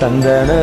தந்தன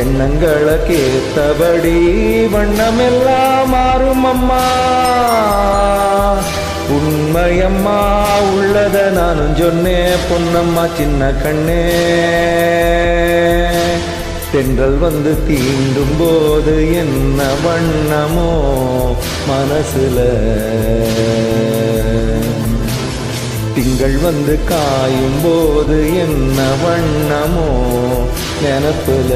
எண்ணங்களை கேத்தபடி வண்ணமெல்லாம் மாறும் அம்மா உண்மையம்மா உள்ளத நானும் சொன்னேன் பொன்னம்மா சின்ன கண்ணே. தென்றல் வந்து தீண்டும் போது என்ன வண்ணமோ மனசுல. திங்கள் வந்து காயும் போது என்ன வண்ணமோ நினப்புல.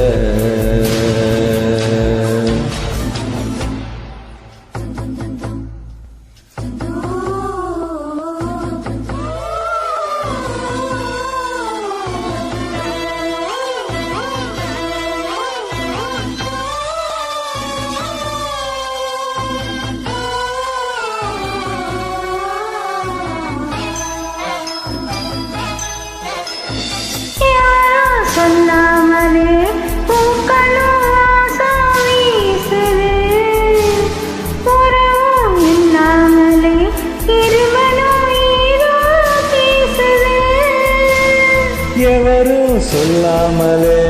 சொல்லாமலே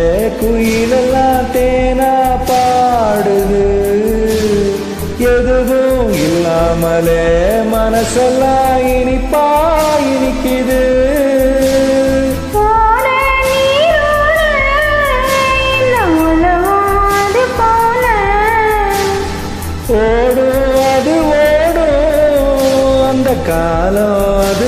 குயிலெல்லாம் தேனா பாடுது. எதுவும் இல்லாமலே மனசெல்லாம் இனிப்பா இனிக்குது. ஓடும் அது ஓடும். அந்த காலம் அது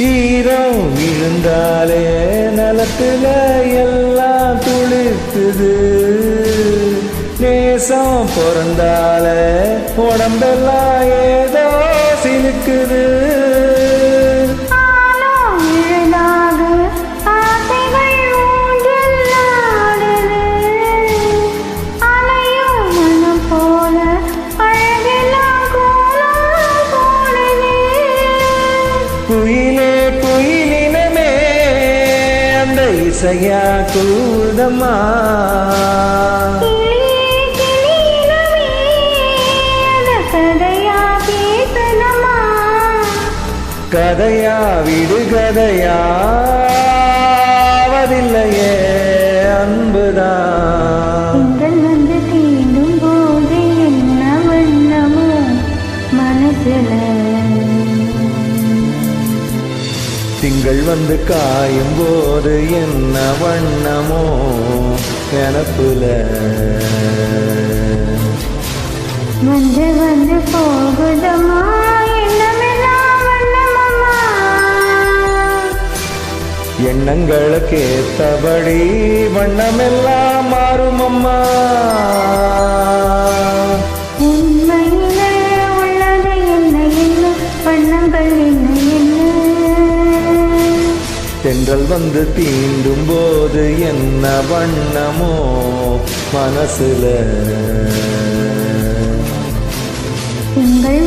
ஈரம் விழுந்தாலே நலத்துல எல்லாம் துளிர்த்துது நேசம் பிறந்தாலே உடம்பெல்லாம் ஏதோ சிலுக்குது. இசையா கூதம்மா கதையா விடு கதையாவதில்லையே அன்புதான். வந்து காயும் போது என்ன வண்ணமோ நினப்புல. வந்து வந்து வண்ணமம்மா. எண்ணங்களுக்கு ஏத்தபடி வண்ணமெல்லாம் மாறுமம்மா. தென்றல் வந்து தீண்டும் போது என்ன வண்ணமோ மனசுல. உங்கள்